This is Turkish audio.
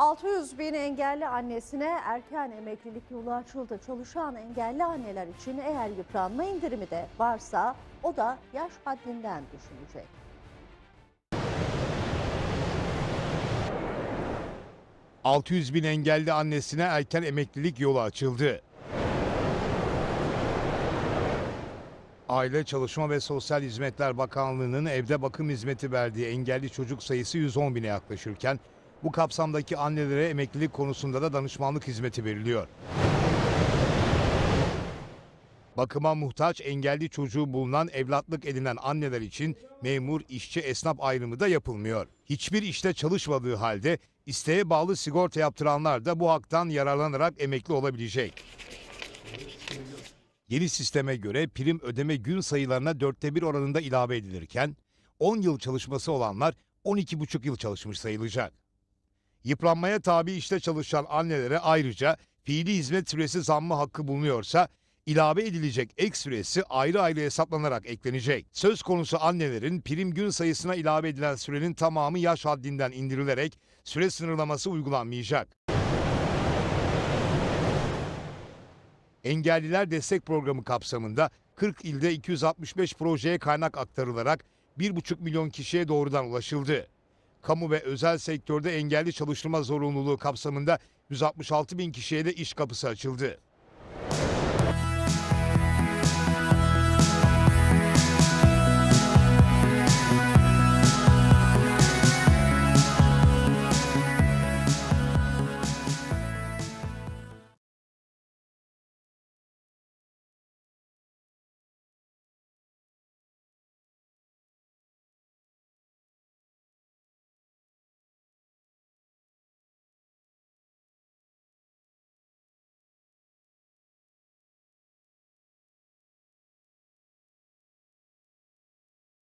600 bin engelli annesine erken emeklilik yolu açıldı. Çalışan engelli anneler için eğer yıpranma indirimi de varsa o da yaş haddinden düşünecek. – 600 bin engelli annesine erken emeklilik yolu açıldı. Aile Çalışma ve Sosyal Hizmetler Bakanlığı'nın evde bakım hizmeti verdiği engelli çocuk sayısı 110 bine yaklaşırken bu kapsamdaki annelere emeklilik konusunda da danışmanlık hizmeti veriliyor. Bakıma muhtaç engelli çocuğu bulunan evlatlık edinen anneler için memur, işçi, esnaf ayrımı da yapılmıyor. Hiçbir işte çalışmadığı halde isteğe bağlı sigorta yaptıranlar da bu haktan yararlanarak emekli olabilecek. Yeni sisteme göre prim ödeme gün sayılarına dörtte bir oranında ilave edilirken 10 yıl çalışması olanlar 12,5 yıl çalışmış sayılacak. Yıpranmaya tabi işte çalışan annelere ayrıca fiili hizmet süresi zammı hakkı bulunuyorsa ilave edilecek ek süresi ayrı ayrı hesaplanarak eklenecek. Söz konusu annelerin prim gün sayısına ilave edilen sürenin tamamı yaş haddinden indirilerek süre sınırlaması uygulanmayacak. Engelliler Destek Programı kapsamında 40 ilde 265 projeye kaynak aktarılarak 1,5 milyon kişiye doğrudan ulaşıldı. Kamu ve özel sektörde engelli çalıştırma zorunluluğu kapsamında 166 bin kişiye de iş kapısı açıldı.